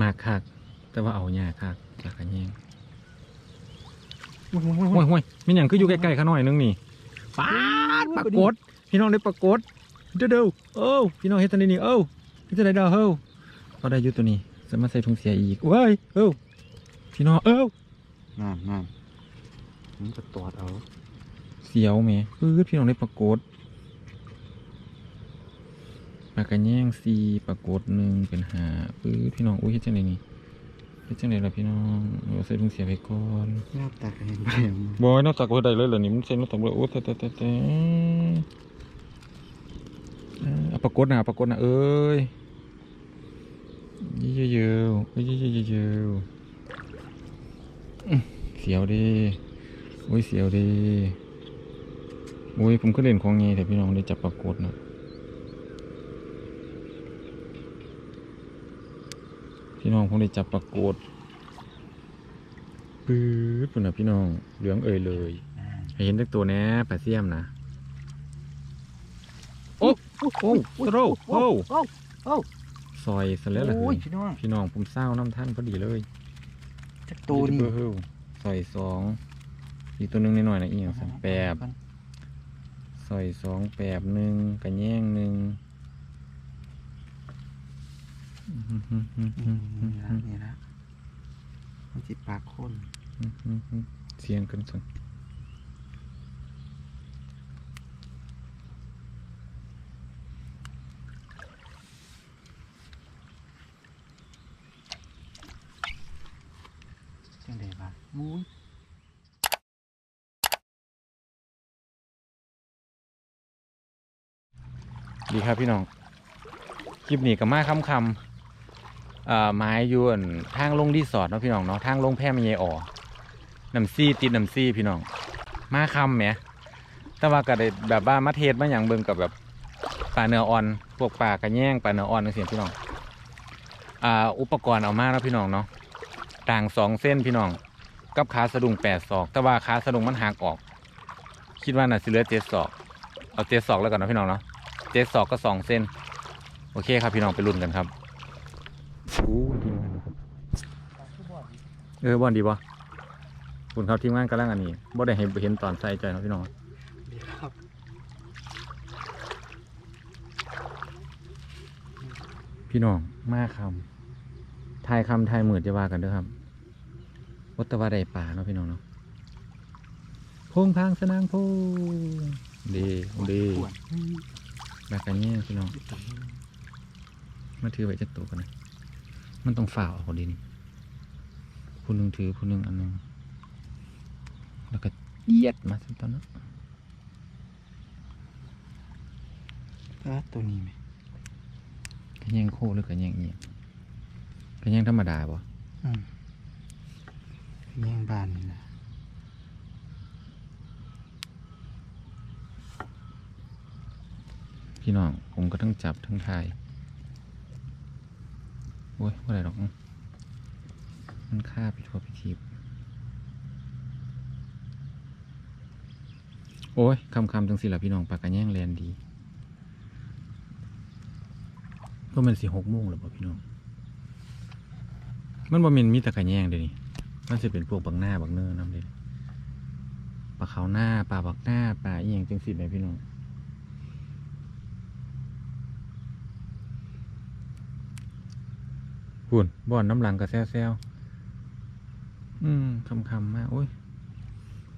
มากคักแต่ว่าเอาหญ้าคักจากกันแยงโอ้ยโอ้ยห้โอ้วยยห้วยมีหยังคืออยู่ใกล้ๆข้าน้อยนึงนี่ป้าดปรากฏพี่น้องได้ปรากฏเด้อเด้อเอ้าพี่น้องเฮ็ดทันได้นี่เอ้าเฮ็ดจังไดเด้อเฮ้าเอาได้อยู่ตัวนี้จะมาใส่ถุงเสียอีกเว้ยเอ้าพี่น้องเอ้านั่นนั่นมันจะตอดเอาเสียวแหม่ปื้ดพี่น้องได้ปรากฏ ปากกันแย่งสีปรากฏหนึ่งเป็นหาปื้ดพี่น้องอุ้ยเฮ็ดจังไดนี่เฮ็ดจังไดล่ะพี่น้องเอาใส่ถุงเสียไปก่อนหน้าตาเห็นไปยังบอยนอกจากว่าได้เลยเหรอนี่มันใส่นอกจากว่าโอ้แต่แต่แต่แต่เอ่อเอาปรากฏนะปรากฏนะเอ้ยยี่เยอะๆเอ้ยยี่เยอะๆอื้อเสียวดิโอ้ยเสียวดิโอ้ยผมก็เล่นของไงแต่พี่น้องได้จับปรากฏนะ พี่น้องผมได้จับปรากฏปื๊ดปุ่นนะพี่น้อง เหลืองเอ่ยเลยให้เห็นตัวตัวแหน่ปลาเสียมนะ โอ้โอ้โอ้โตรโอ้โอ้ซอยซะแล้วล่ะโอ้เฮ้ยยพี่น้องพี่น้องผมเศร้าน้ำท่านพอดีเลยจักตัวนี่เบอร์เฮิลซอยสองอีกตัวหนึงนิดหน่อยนะอีกอย่างสันแปบซอยสองแปบหนึ่งกระแยงหนึ่งอืม นี่ละนี่ละมันจิปากคนเสียงกันสันจังไดบ้างอุ้ยดีครับพี่น้อง คลิปนี้กับมาคำคำๆ ไม้ยวนทางลงรีสอร์ทเนาะพี่น้องเนาะทางลงแพร่เมียอ่อน้ำซี่ติดน้ำซี่พี่น้อง มาคำแหมแต่ว่าก็ได้แบบว่ามาเทศมาอย่างเบิ่งกับแบบปลาเนื้ออ่อน พวกปลากระแยงปลาเนื้ออ่อนนั่นสิพี่น้องอ่าอุปกรณ์เอามาแล้วพี่น้องเนาะต่างสองเส้นพี่น้อง กับขาสะดุ้งแปดศอก แต่ว่าขาสะดุ้งมันหักออก คิดว่าน่ะสิเหลือเจ็ดศอก เอาเจ็ดศอกแล้วกันนะพี่น้องเนาะเจ็ดศอกก็สองเส้น โอเคครับพี่น้องไปลุ้นกันครับ โอ้ทีมงานครับเออบอลดีปะคุณครับทีมงานกำลังอันนี้บ่ได้เห็นเห็นตอนใส่ใจเนาะพี่น้องดีครับพี่น้องมาคำทายคำทายหมื่นจะว่ากันเด้อครับวัตว่าได้ป่าเนาะพี่น้องเนาะพงพางสนางพงดีดีปวดแบบกันเนี่ยพี่น้องมาถือไว้จักตัวกันนะ มันต้องฝ่าออกดินผู้หนึ่งถือผู้หนึ่งอันหนึงแล้วก็เยียดมาสิตอนนั้นก็ตัวนี้ไหมกระแยงโคหรือกระแยงเอียงกระแยงธรรมดาบ่อืมแย่งบ้านนี่นะพี่น้องผมก็ทั้งจับทั้งทาย โอ้ยว่าอะไรหรอก มันฆ่าไปทั่วพิธีโอ้ยคำคำจังสิล่ะพี่น้องปากกระแยงแลนดีก็มันสี่หกโมงแล้วป่ะพี่น้อง มันบ่ม่นมีต่กระแยงเดี๋ยวนี้มันจะเป็นพวกบักหน้าบักเนื้อนำเลยปลาขาวหน้าปลาบักหน้าปลาอีหยังจังสิแหมพี่น้อง หุ่นบ่อนน้ำหลังกับแซวแซวๆอืมคำคำๆมากโอ้ย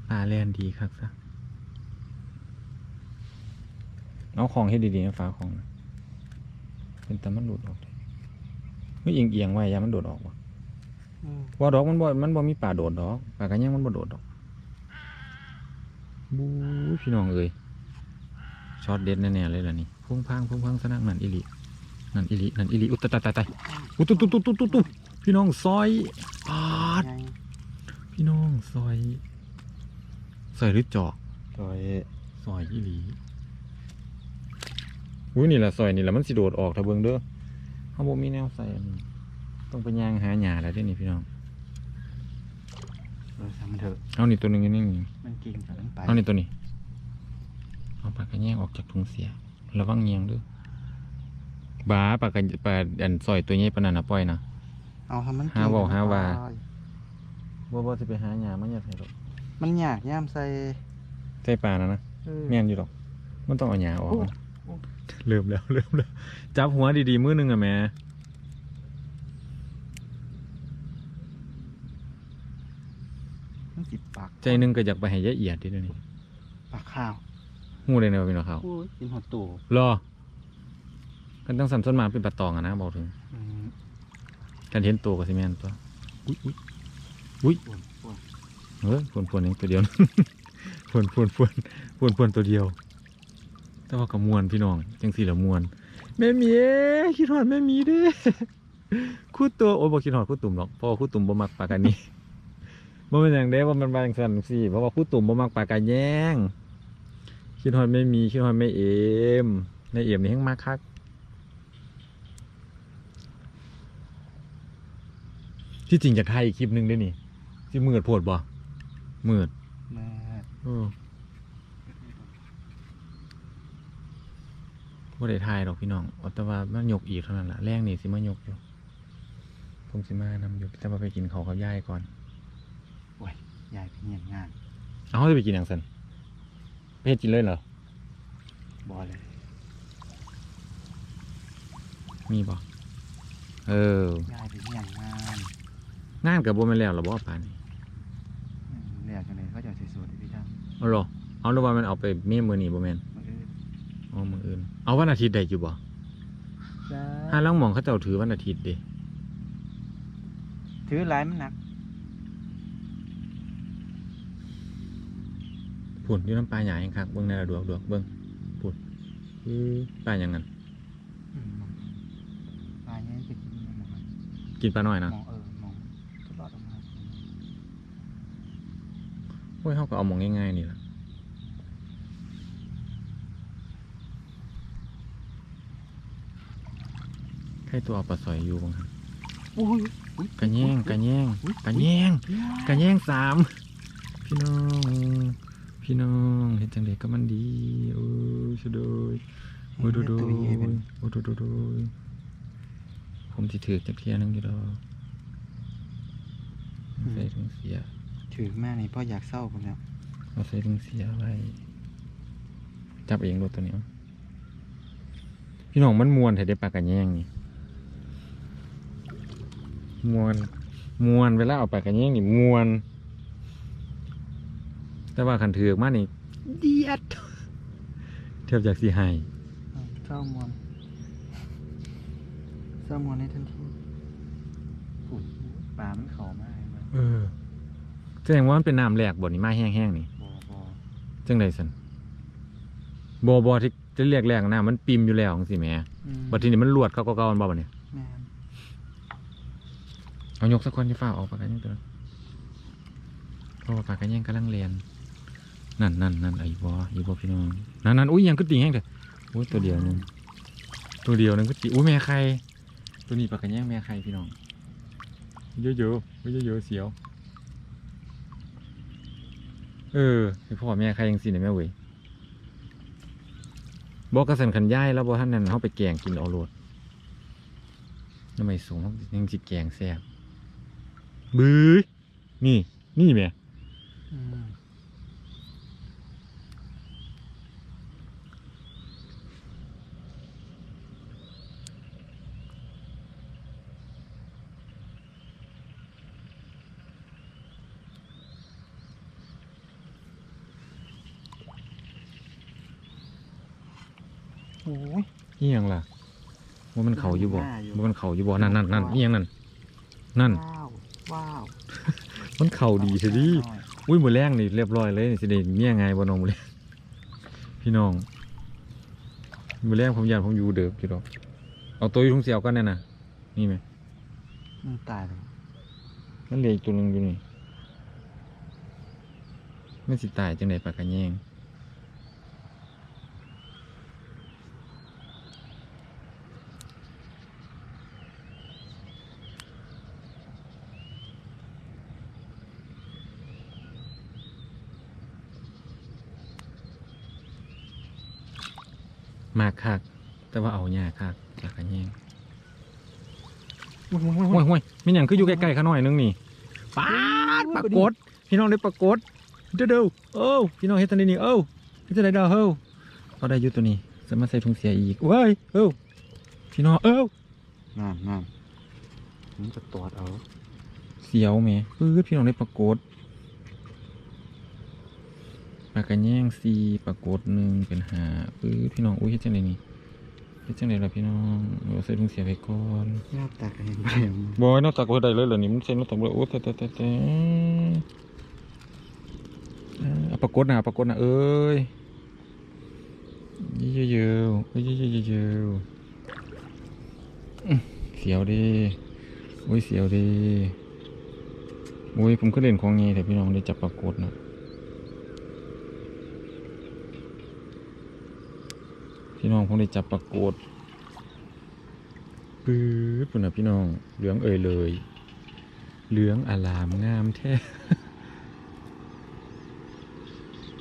ปลาแลนดีครับซะเอาของให้ดีๆนะฟ้าของนะเป็นแต่มันหลุดออกเลยเฮ้ยเอียงเอียงๆไว้อยามันโดดออกวะอืมว่าดอกมันบ่ มันบ่มีป่าโดดดอกป่ากันยังมันบ่โดดดอกบู๊ยพี่น้องเอ้ยช็อตเด็ดแน่ๆเลยล่ะนี่พุ่งพังพุ่งพังสนั่นนั่นอิลิ นั่นอิลินั่นอิลิอุยตายตายตายตายอุยตุ๊ตุ๊ตุ๊ตุ๊ตุ๊ตุ๊พี่น้องซอยปาดไงพี่น้องซอยซอยหรือจอกตัวเอซอยอิลิอุ้ยนี่แหละซอยนี่แหละมันสิโดดออกถ้าเบิ่งเด้อเขาบ่มีแนวใส่อันนี้ต้องไปย่างหาหญ้าแล้วเด้นี่พี่น้องเราทำมันเถอะเอานี่ตัวหนึงนี่นี่มันกินกับมันไปเอานี่ตัวนี้เอาปากกระแยงออกจากถุงเสียระวังเงียงเด้วย บาปากกระปลาอันซอยตัวใหญ่ปานนั้นนะปล่อยนะ เอาทำมันหาเว้าหาว่าไปบ่บ่สิไปหาหญ้ามาหยัดให้ดอกมันยากย่ามใส่ใส่ปลานะนะเออ แม่นอยู่ดอก มันต้องเอาหญ้าออกโอ้นะโอ้ เริ่มแล้วเริ่มแล้วจับหัวดีๆ มือหนึงอะแม่มันสิปากใจหนึงก็อยากไปให้ยายเอียดดิเดี๋ยวนี้ปากข้าวฮู้ได้แนวเป็นว่าเขาโอ้ยกินหอดตู่รอ กันต้องสั่นส้นหมาเป็นปลาตองอะนะบอกถึงอืมกันเห็นตัวก็สิแม่นตัวอุ้ยอุ้ยปวดปวดเฮ้ยพวนพวนนี่ตัวเดียวพวนพวนพวนพวนพวนตัวเดียว แต่ว่ากับมวนพี่น้องจังสี่ละมวนแม่หมีเอ้ยคิดหอดแม่หมีเด้คู่ตัวโอ้ยบ่คิดหอดคู่ตุ่มหรอกเพราะว่าคู่ตุ่มบ่มักปลากันนี้บ่เป็นอย่างเด้ว่ามันมาจังซั่นสิเพราะว่าคู่ตุ่มบ่มักปลากันแย่งคิดหอดแม่หมีคิดหอดแม่เอมแม่เอมนี่แฮงมากคัก ที่จริงอยากถ่ายอีกคลิปหนึงเด้วยนี่สิมืดโพดบ่มืดแม่เออบ่ได้ถ่ายดอกพี่น้องเอาแต่ว่ามันยกอีกเท่านั้นล่ะแรงนี่สิมายกอยู่ผมสิมานำอยู่แต่ว่าไปกินข้าวกับยายก่อนโอ้ยยายไปเงียบงานเอาจะไปกินหยังซั่นไปเฮ็ดกินเลยเหรอบ่เลยมีบ่เออ ยายไปเงียบงาน งานก็บ่แม่นแล้วล่ะบ่ป่านนี้อืมเรียกกันเลยเขาจะสวยๆที่พี่ทเอาเหรอเอาหรือว่ามันเอาไปเมียมื้อนี้บ่แม่นำมาเอออ๋อมื้ออื่น เอาวันอาทิตย์ได้อยู่บ่จ้าห้าลังหมองเขาเจ้าถือวันอาทิตย์เด้ถือหลายมันหนักพุ่นอยู่น้ำปลาหยาแห่งคักเบิ่งในระดวกดวกเบิ่งพุ่นคือปลาหยังงั้นอืมปลาเนี้ยจะกินมันหมองมันกินปลาน้อยนะ มองเออมองตลอดออกมา โอ้ยเฮาก็เอาหมองง่ายๆนี่ล่ะใครตัวเอาปลาสอยอยู่บ้างครับโอ้ยอุ๊ยกระแยงกระแยงอุ๊ยกระแยงกระแยงสามพี่น้อง พี่น้องเห็นจังเด็กก็มันดีโอ้ยสุดโดยโอ้ยดูดูตัวใหญ่เป็นโอ้ยดูดูดูผมสิถือจักเทียหนึงอยู่ดอกใส่ถุงเสีย ถือแม่นี่พ่ออยากเศร้าคนแล้วเอาใส่ถุงเสียไว้จับเองรถตัวนี้เอาพี่น้องมันมวนแต่ได้ปลากระแยงนี่มวนมวนเวลาเอาปลากระแยงนี่มวน แต่ว่าขันถือกมานี่เดียดเทียบจากสีไห้อืมเศร้ามวนเศร้ามวนในทันทีอุ้ยปลามันเข่ามากเลยเออ แสดงว่ามันเป็นน้ำแหลกบ่นี่มาแห้งๆนี่บอบอจังไดสันบ่บ่ที่จะเรียกแหลกน้ำมันปิมอยู่แล้วจังซี่แหมอืมบัดทีนี้มันลวดเข้าเก่าๆมันบ่บัดนี้แม่นเอายกสักคนที่ฟ้าออกปากกันยังตัวนั้นเพราะว่าปากกันยังกำลังเรียนนั่นนั่นนั่นไอ้บอไอ้บอพี่น้องนั่นนั่นอุ้ยยังก็ตีแห้งเลยอุ้ยตัวเดียวนึงตัวเดียวนึงก็ตีอุ้ยแม่ใครตัวนี้ปากกันยังแม่ใครพี่น้องเยอะๆเยอะเยอะๆเสียว เออพ่อแม่ใครยังสิเนี่ยแม่เว้ยบอกกระสันขันย่ายแล้วบอท่านนั้นเขาไปแกงกินเอาโรดทำไมสูงยังจิแกงแซ่บบื้อนี่ นี่แม่ อืม โอ้ย นี่ยังล่ะ ว่ามันเขาอยู่บ่ว่ามันเขาอยู่บ่นั่นนั่นนั่นนี่ยังนั่นนั่น ว้าวว้าวมันเข่าดีสิดิอุ้ยมือแรงนี่เรียบร้อยเลยสิเดเมียไงบ่น้องมือแรงพี่น้องมือแรงผมอยากผมอยู่เดิมอยู่ดอกเอาตัวอยู่ทุ่งเสียวกันแน่น่ะนี่ไหมมันตายเลยมันเหลืออีกตัวหนึงอยู่นี่ไม่สิตายจังไดปากกันแยงมากคักแต่ว่าเอายากคักปากกันแยงห้วยห้วยมีอย่างคืออยู่ใกล้ๆข้าน้อยนึงนี่ปาดปรากฏพี่น้องได้ปรากฏเด้อเด้อเอ้าพี่น้องเฮ็ดตันนี่เอ้าเฮ็ดจังได๋เด้อเฮ้าเอาได้อยู่ตัวนี้จะมาใส่ถุงเสียอีกเว้ยเอ้าพี่น้องเอ้านั่นนั่นมันจะตรวจเอาเสียวแหม่ปื๊ดพี่น้องได้ปรากฏ ปากกระแยงสีปรากฏหนึ่งเป็นหาปื๊ดพี่น้องอุ้ยเฮ็ดจังไดนี่เฮ็ดจังไดล่ะพี่น้องเอาใส่ถุงเสียไปก่อนหน้าตาก็เห็นเพียงบอยนอกจากบ่ได้เลยเหรอนี่มันเซ็นนอกจากบ่ได้โอ้แต่แต่แต่แต่เอ่อเอาปรากฏนะเอาปรากฏนะเอ้ยยี่เยอะๆเอ้ยยี่เยอะๆอื้อเสียวดิโอ้ยเสียวดิโอ้ยผมก็เล่นของไงแต่พี่น้องได้จับปรากฏนะ พี่น้องผมได้จับปรากฏปื๊ดปุ่นนะพี่น้อง เหลืองเอ่ยเลย เหลืองอลามงามแท้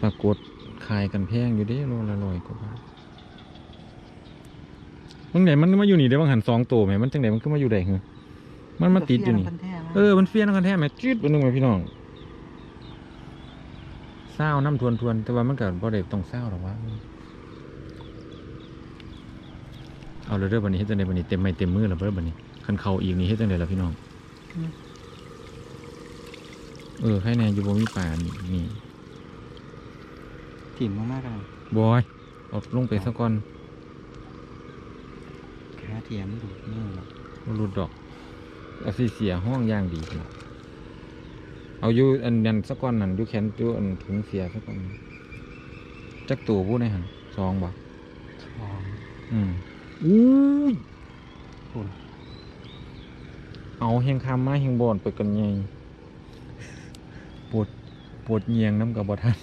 ปรากฏขายกันแพงอยู่เด้โลละร้อยกว่าบาทมันไหนมันมาอยู่นี่ได้บางหันสองตัวไหมมันจังไหนมันขึ้นมาอยู่ได้เหรอมันมาติดอยู่นี่ เออ มันเฟี้ยนกันแท้ไหมจืดเป็นหนึ่งไหมพี่น้องเศร้าน้ำทวนทวนๆแต่ว่ามันกับบ่ได้ต้องเศร้าหรอกวะ เอาเลยเด้อบันนี้เฮ็ดจังไดบันนี้เต็มไม่เต็มมือแล้วเด้อบันนี้คันเข่าอีกนี่เฮ็ดจังไดล่ะพี่น้อง เออใครแน่อยู่บ่มีป่านี่นี่ถิ่มมากๆเลยบอยเอาลงไปซะก่อนขาเทียมดูดมือหรอกบ่หลุดดอกเอาสิเสียห้องอย่างดีพี่น้องเอาอยู่อันนั้นซะก่อนนั่นอยู่แขนอยู่อันถุงเสียซะก่อนจักตัวผู้ในหันสองบ่ทองอืม อุ้ยคุณเอาเฮงคำมาเฮงบอนไปกันไงปวดปวดเงียงน้ำกับบทัน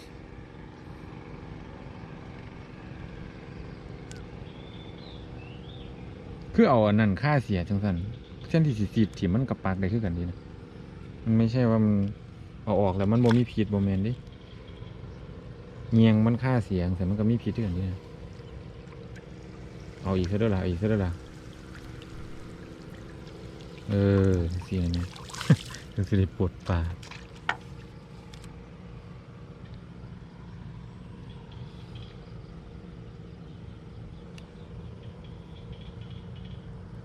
คือเอาอันนั้นค่าเสียจังสันเส้นที่สิสีดที่มันกับปากได้คือกันดีนะมันไม่ใช่ว่ามันเอาออกแล้วมันบ่มีพิษบ่แมนเดิเงียงมันค่าเสียงแต่มันก็มีพิษด้วยกันดีนะ เอาอีกซะด้วยล่ะเอาอีกซะด้วยล่ะเออเสียเนี่ยถึงสิได้ปวดปาก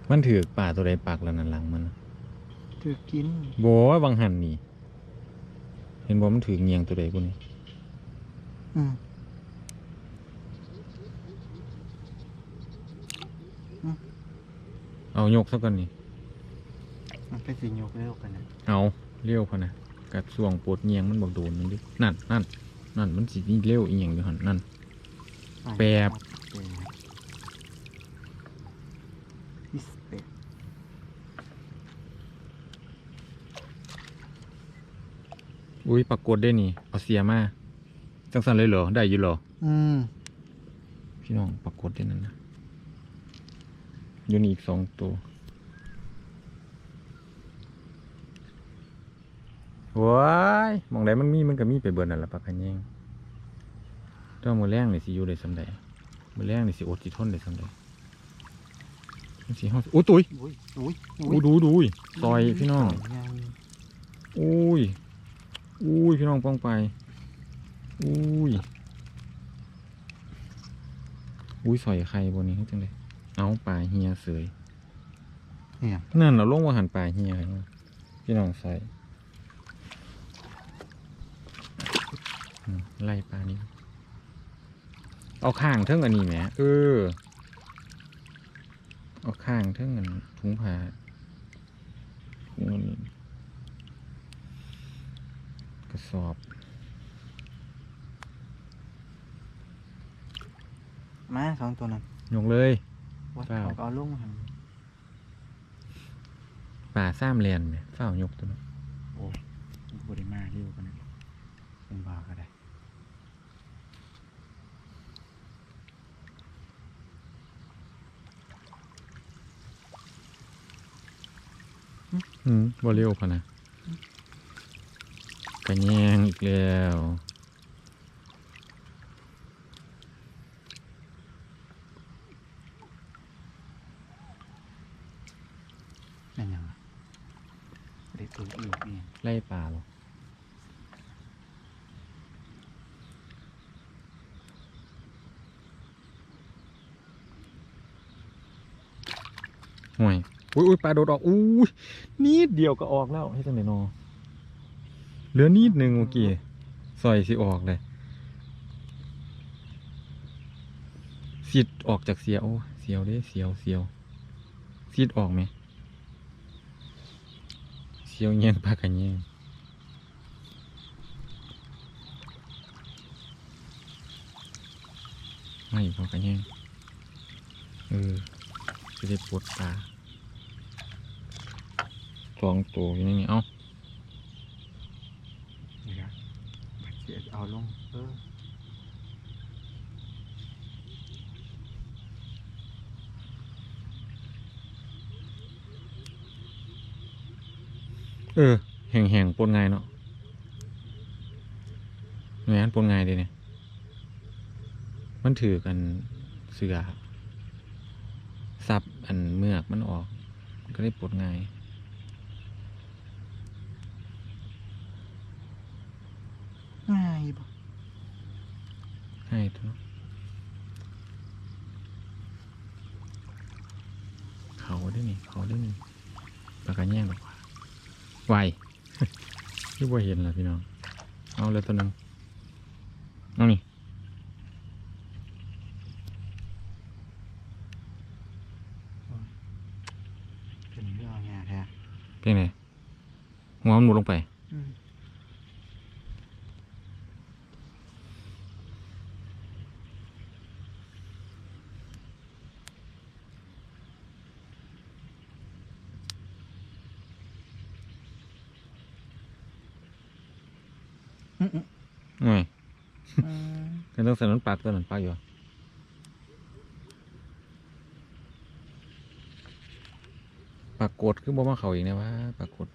มันถือกป่าตัวใดปากแล้วนั่นหลังมันน่ะถือกินบว่าบางหันนี่ เห็นบอกมันถือเงียงตัวใดกูนี่อืม เอายกซะก่อนนี่มันเป็นสิ่งยกเร็วกันนะเอาเลี้ยวพะนะกัดส่วงปวดเงียงมันบอกโดนมันดินั่นนั่นนั่นมันสิเลี้ยวอีหยังอยู่หันนั่น แปบแปบอิสเปบอุ้ยปรากฏได้นี่ เอาเสียมาจังสันเลยเหรอได้อยู่เหรออืมพี่น้องปรากฏได้นั่นนะ อยู่นี่อีกสองตัว ว้ายหมองใดมันมีมันก็มีไปเบิดนั่นแหละปากกันแยงแต้องมือแรงนี่สิอยู่ได้สำใดมือแรงนี่สิอดสิทนได้สำใดมันสิห้องโอ้ตุยอุ้ยอุ้ยโอ้ดูดูยซอยพี่น้องซยยังอุ้ยอุ้ยพี่น้องป้องไปอุ้ยอุ้ยสอยไข่บนนี้เขาจังเลย เอาปลาเฮียเสยเนี่ยนั่นเราลงมาหันปลาเฮียพี่น้องใส่อืมไล่ปลานี้ เอาข้างเท่งอันนี้แหมเออ เอาข้างเท่งอันถุงผ้าถุงอันนี้กระสอบ มาสองตัวนั้นยกเลย วัดเปล่าเขาก็เอาลงมาหั่นป่าซ้ำเรียนเนี่ยเฝ้ายกตัวนั้นโอ้บริมาเร็วกันนะเป็นบาก็ได้อืมบอเร็วพะนะกระแยงอีกแล้ว นั่นยังวะ ตัวอื่นเองไล่ปลาเหรอห่วยอุ้ยอุ้ยปลาโดดออกอุ้ยนิดเดียวก็ออกแล้วให้จังไหนนอเหลือนิดหนึ่งเมื่อกี้ซอยสิออกเลยสิดออกจากเสียวโอ้เสียวเด้เสียวเสียวสิดออกไหมเสียวเงี้ยงปากันเงี้ยงไม่พอกันยังเออจะได้ปวดตาสองตัวอยู่นี่เอ้านี่ครับบัดเสียเอาลงเออ เออ แห่งแห่งๆปนไงายเนาะแม่นปนไงายเดีเนี่ย มันถือกันเสือซับอันเมือกมันออกมันก็ได้ปลดไงายง่ายปะให้เถอะเขาได้นี่เขาได้นี่ปากกาแย่งหรอกว่า ไวที่บ่เห็นล่ะพี่น้อง เอาเลยตัวหนึงเอานี่เป็นเรื่องง่ายแท้เพียงไงหัวมันหมุดลงไป อืมอืมอืม หน่อย อืม ก็ต้องใสน้ำปลาตัวนั้นปลาอยู่ปลากดคือบ่มาเขาอีกนะว่าปลากด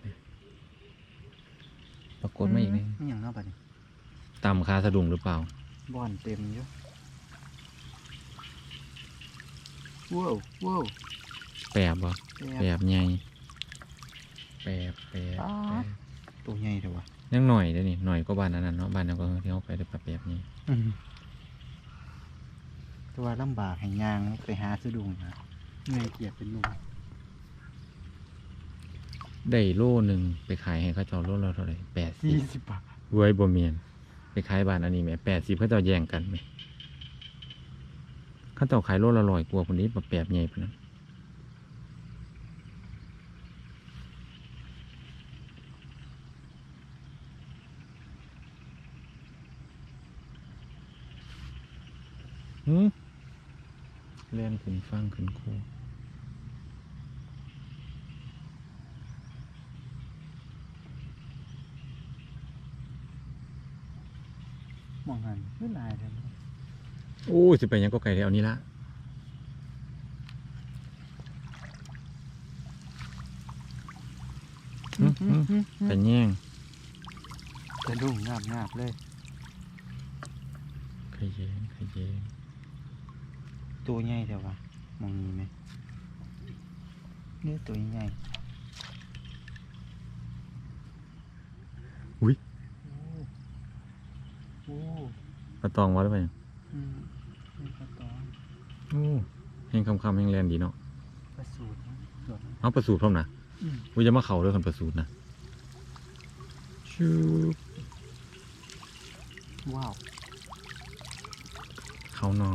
ปลากดไมาอีกนี่ยอหย่างเนั้นปนี่ตำคาสะดุ้งหรือเปล่าบอนเต็มอยู่ว้าวว้าวแปบบ่แปบใหญ่แปบแปบตัวใหญ่เถอะวะยังหน่อยเด้อนี่หน่อยก็บ้านนั้นนะเนาะบ้านนั้นก็เที่เขาไปได้ปลาแปบนี่ ตัวลำบากให้ยางไปหาสะดุงนะเงยเกียดเป็นหนุ่มได้โลหนึ่งไปขายให้เขาเจ้าโลละเท่าไหร่แปดสิยี่บสิบบาทเว้ยบ่เมียน ไปขายบ้านอันนี้แหม่แปดสิบเขาเจ้าแย่งกันไหมเขาเจ้าขายโลละร้อยกว่าคนนี้ปลาแปบใหญ่ปานนั้นหืม เล่นขึ้นฟังขึ้นคู่มองหันไม่ลายเลยโอ้สิไปยังก็ไก่แล้วนี่ละหืมหืมไปแย่งสะดุ้งงาบงาบเลยขยแยงขยแยง ตัวใหญ่เถอะวะมองนี้ไหมนี่ตัวใหญ่อุ้ยโอ้ปลาตองวะหรือเปล่าอืมนี่ปลาตองโอ้แห้งคำคำๆแห้งแลนดีเนาะปลาสูตรนะสดนะเอาประสูตรพร้อมนะอืมวิจะมาเข่าด้วยคนประสูตรนะชูบว้าว เขานอ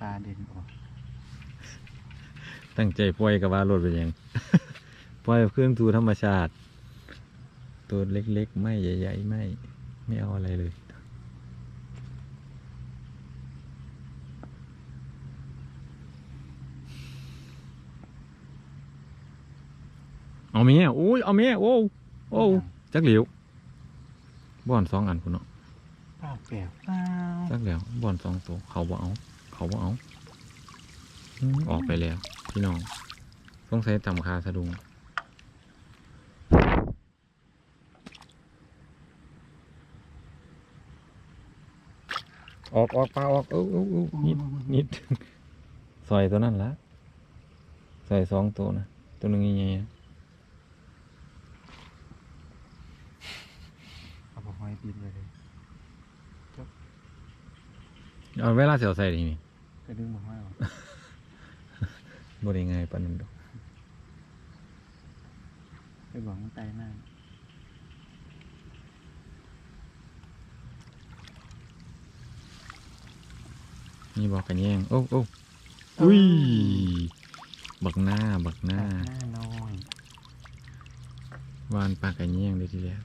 ปลาเด่นออกตั้งใจปล่อยกับว่ารถเป็นหยัง ปล่อยเครื่องสู่ธรรมชาติ ตัวเล็กๆ ไม่ใหญ่ๆ ไม่ ไม่เอาอะไรเลย เอาเมียโอ้ยเอาเมียโอ้โอ้จักเหลียวบ่อนสองอันคุณเนาะปลา แปลกเปล่าจักเหลียวบ่อนสองตัวเขาบ่เอาเขาบ่เอาอืมออกไปแล้วพี่น้องต้องใช้ตำคาสะดุงออกออกปลาออกเอ้าเอ้าเอ้านิดนิดซอยตัวนั้นละซอยสองตัวนะตัวหนึงยังไงเอาไปหอยติดเลย เลยเอาเวลาเสียวใส่ทีนี่ก็ดึงบ่หอยออกบ่ได้ง่ายปานนั้นดอกไปบอกมันไตหน้านี่บอกกันแย่งโอ้โอ้อุ้ยบักหน้าบักหน้า หน้าน้อยวานปลากันแย่งเลยทีเดียว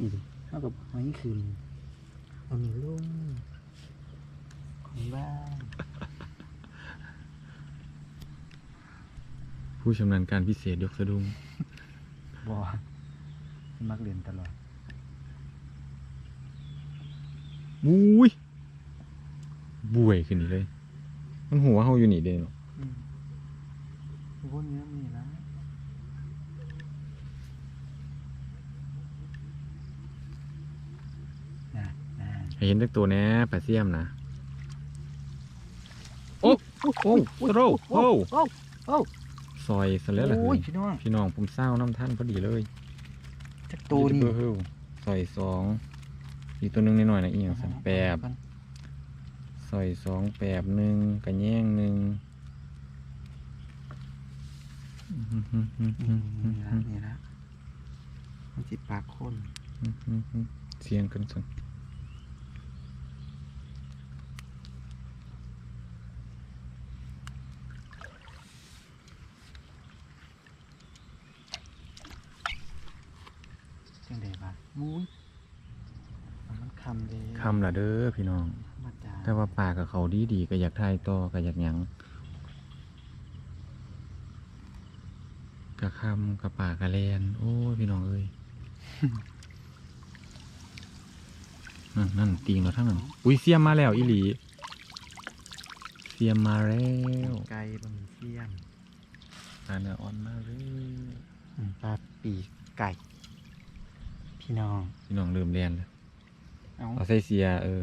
นี่ดิ เท่ากับหอยคืนเอามีลุ่มของบ้านผู้ชำนาญการพิเศษยกสะดุ้งบ่มักเรียนตลอดอุ้ยบุ่ยขึ้นนี่เลย มันหัวเฮาอยู่นี่เด้เนาะอืมพวกนี้มีนะน่ะน่ะ ให้ เห็นจักตัวแหน่ปลาเสียมนะโอ้โอ้โอ้โรโอ้โอ้โอ้ซอยซะแล้วล่ะโอ้เฮ้ยยพี่น้องพี่น้องผมเศร้าน้ำท่านพอดีเลยจักตัวนี่เบอร์เฮิลซอยสองอีกตัวหนึงนิดหน่อยนะอีกอย่างสันแปบซอยสองแปบหนึ่งกระแย่งหนึ่งนี่นี่ละนี่ละมันจิปากคนเสียงกันสัน จั งไดวะอุ้ยมันคำเลยคำละเด้อพี่น้อง มาจาแต่ว่าปลากับเขาดีดีๆก็อยากทายต่อก็อยากหยังกะคำกับปลากะแลนโอ้ยพี่น้องเอ้ย นั่นนั่นตีงเราทั้งนั้นอุ้ยเสียมมาแล้วอีหลีเสียมมาแล้วไก่บะหมี่เทียมปลาเนื้ออ่อนมาเลย อืมปลาปีกไก่ พี่น้อง พี่น้องลืมเรียนเลยเอาเอาใส่เสีย เออ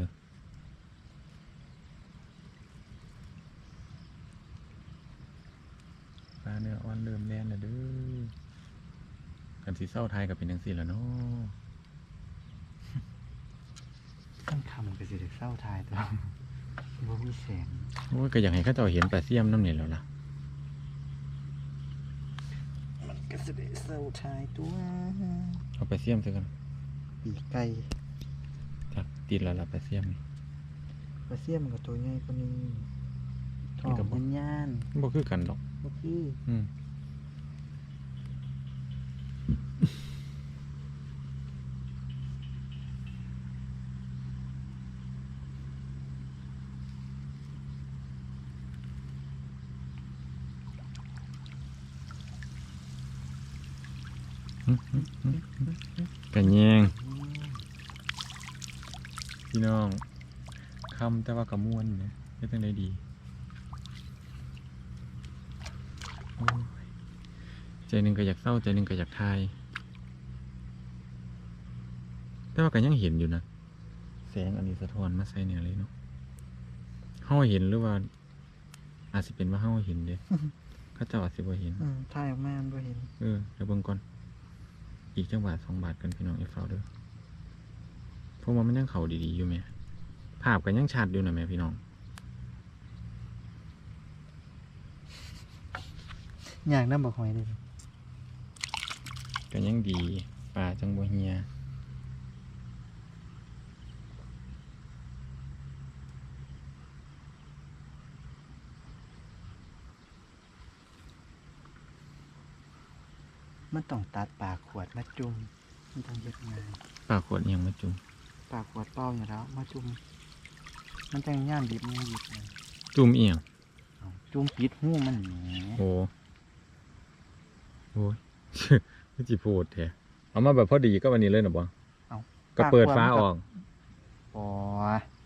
ปลาเนื้ออ่อนเริ่มเรียนแล้วเด้อกันสีเศร้าไทยกับเป็นยังสีแล้วเนาะขั้นคำก็สิได้เศร้าทายตัวบ่มีแสง โอ้ยก็อยากให้เข้าเจ้าเห็นปลาเสียมน้ำเนี่ยแล้วล่ะ มันก็ สิได้เศร้าทายตัวเอาปลาเสียมซะกันปีกไก่จักติดแล้วล่ะปลาเสียมนี่ปลาเสียมมันก็ตัวใหญ่กว่านี้ทอมันงก็บ่ยันยานมันบ่คือกันดอกๆบ่คืออืม กันแยงพี่น้องคำแต่ว่ากระมวนเนี่ยไม่ตั้งได้ดีใจหนึ่งก็อยากเศร้าใจหนึ่งก็อยากทาย แต่ว่าก็ยังเห็นอยู่นะ แสงอันนี้สะท้อนมาใส่เนี่ยเลยเนาะเฮาเห็นหรือว่า อาจสิเป็นว่าเฮาเห็นเด้เข้าจ้าอาจสิบ่เห็นถ่ายออกมามันบ่เห็น เออเดี๋ยวเบิ่งก่อน อีกจังหวะสองบาทกันพี่น้องไอ้เฝ้าเด้อเพราะว่ามันยังเขาดีๆอยู่แหม่ภาพกันยังชัดอยู่นะแหม่พี่น้องอยากนำบักหอยเด้อกันยังดีปลาจังบ่เฮีย มันต้องตัดปากขวดมาจุ่มมันต้องเฮ็ดง่ายปลาขวดยังมาจุ่มปากขวดเป้าอยู่แล้วมาจุ่มมันจังย่านดิบมันดิบเลยจุ่มเอียงเอาจุ่มปิดหูมันแหมโอ้โอ้ยไม่จิโพดแท้เอามาแบบพอดีก็วันนี้เลยนะบ่เอาก็เปิดฟ้าออกปอ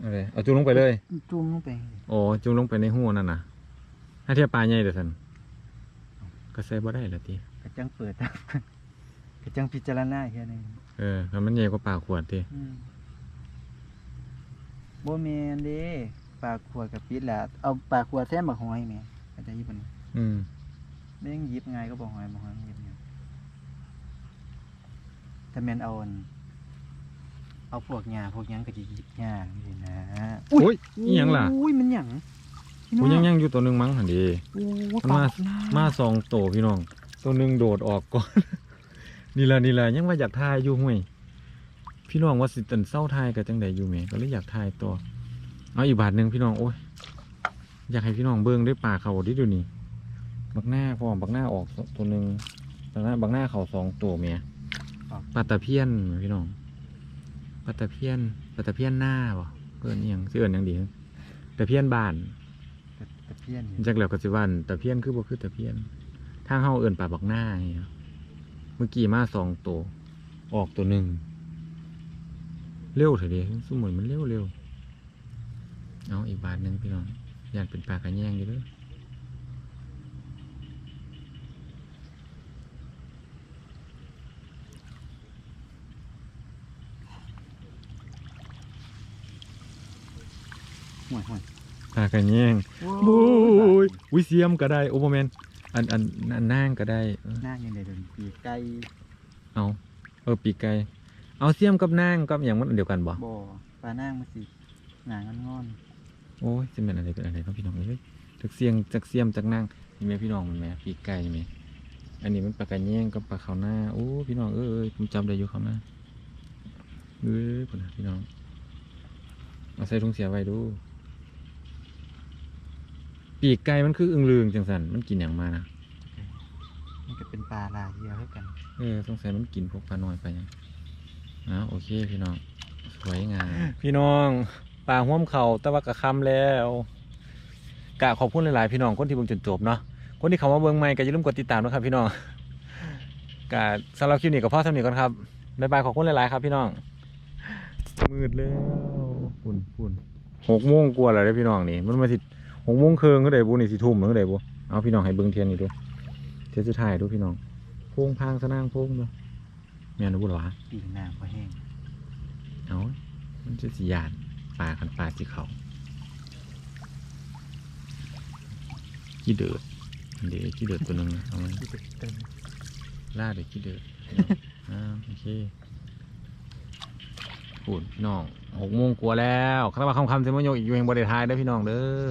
อะไรเอาจุ่มลงไปเลย จุ่มลงไปโอ้จุ่มลงไปในหูนั่นน่ะถ้าเทียบปลาใหญ่เด้อท่านก็ใส่บ่ได้ละติกระ จังเปิดกระจังพิจารณาแค่นี้อเออคันมันใหญ่กว่าปากขวดติอืมโบแมนเด้ปลาขวดกับปิดแหละเอาปลาขวดแซมบักหอยแหม่อาจจะยิบมันอืมไม่ยังยิบไงายก็บอกหอยบอกหอยยิบเนี่ยแต่แมนเอาอันเอาพวกหญ้าพวกหยังก็จะยิบหญ้านี่นะโอ้ยอีหยังล่ะอุ้ยมันหยังพี่น้กูยังยังอยู่ตัวหนึงมั้งหั่นดิ โอ้มันมาปลหน้มาสองโตพี่น้อง ตัวหนึงโดดออกก่อน นี่ล่ะนี่ล่ะยังว่าอยากทายอยู่ห่วย พี่น้องว่าสิตันเศร้าทายกับจังใดอยู่แหมก็เลยอยากทายตัวเอาอีกบาทหนึงพี่น้องโอ้ยอยากให้พี่น้องเบิ่งด้วยปากเขาดิดูนี่บักหน้าพร้อมบักหน้าออกตัวหนึงบักหน้าบักหน้าเขาสองตัวเมียปลาตะเพียนพี่น้องปลาตะเพียนปลาตะเพียนหน้าบ่เกินอหยังชื่อเอิ้นหยังดีตะเพียนบ้านตะตะเพียนจักแล้วก็สิว่าอั่นตะเพียนคือบ่คือตะเพียน ทางเฮาเอิ้นปลาบักหน้าอย่างเงี้ยเมื่อกี้มาสองตัว ออกตัวหนึ่ง เร็วเถอะเดิสมมุติมันเร็วเร็วเอาอีกบาทหนึงพี่น้องอยากเป็นปลากระแยงอยู่เด้อห่วยห่วยปลากระแยงโอ้โอ้ยยวิเซียมก็ได้โอเปอร์แมน อันอันอันนางก็ได้เออหน้ายังไงเดินปีกไก่เอาเออปีกไก่เอาเสียมกับนางกับอย่างมันอันเดียวกันบ่บ่อปลาหน้างมาสิหนางงอนโอ้ยจะเป็นอะไรเป็นอะไรครับพี่น้องเอ้ยจักเสียงจักเสียมจักนางนี่แม่พี่น้องมันแม่ปีกไก่นี่แม่อันนี้มันปลากระแยงกับปลาขาวหน้าโอ้พี่น้องเอ้ยเอ้ยผมจำได้อยู่ขาวหน้าเอ้ยพุ่นน่ะพี่น้องเอาใส่ถุงเสียไว้ดู ปีกไก่มันคืออึงลืองจังสันมันกินอย่างมานะๆมันก็เป็นปลาลาเดียวเท่ากัน เออสงสัยมันกินพวกปลาน้อยไปยังอ้าวโอเคพี่น้อง สวยงามพี่น้องปลาห่วมเขาแต่ว่ากะคำแล้วกะขอบคุณหลายๆพี่น้องคนที่เบิ่งจนจบเนาะคนที่เขามาเบิ่งใหม่ก็อย่าลืมกดติดตามนะครับพี่น้องกะสำหรับคลิปนี้ก็พอสำนีก่อนครับบ๊ายบายขอบคุณหลายๆครับพี่น้อง มืดแล้วฝุ่นฝุ่นหกโมงกว่าแล้วเด้อพี่น้องนี่มันมาสิห กโมงครึ่งก็ได้บุนี่สิทุ่มก็ได้บุเอาพี่น้องให้เบิ่งเทียนนี่ดูเทียนสุดท้ายดูพี่น้องโพงพางสนางโพงดูแม่นบุหรอวะปีกหน้าพอแห้งเอามันจะสิยานปลาคันปลาสิเขาขี้เดือดเดี๋ยวขี้เดือดตัวหนึ่งนะเอามันที่เป็นเต็มล่าเดี๋ยวขี้เดือดอ่าโอเคพูดพี่น้องหกโมงกว่าแล้วข้าว่าคำคำๆเซมโยกอีกอยู่แห่งบริทายได้อพี่น้องเด้อ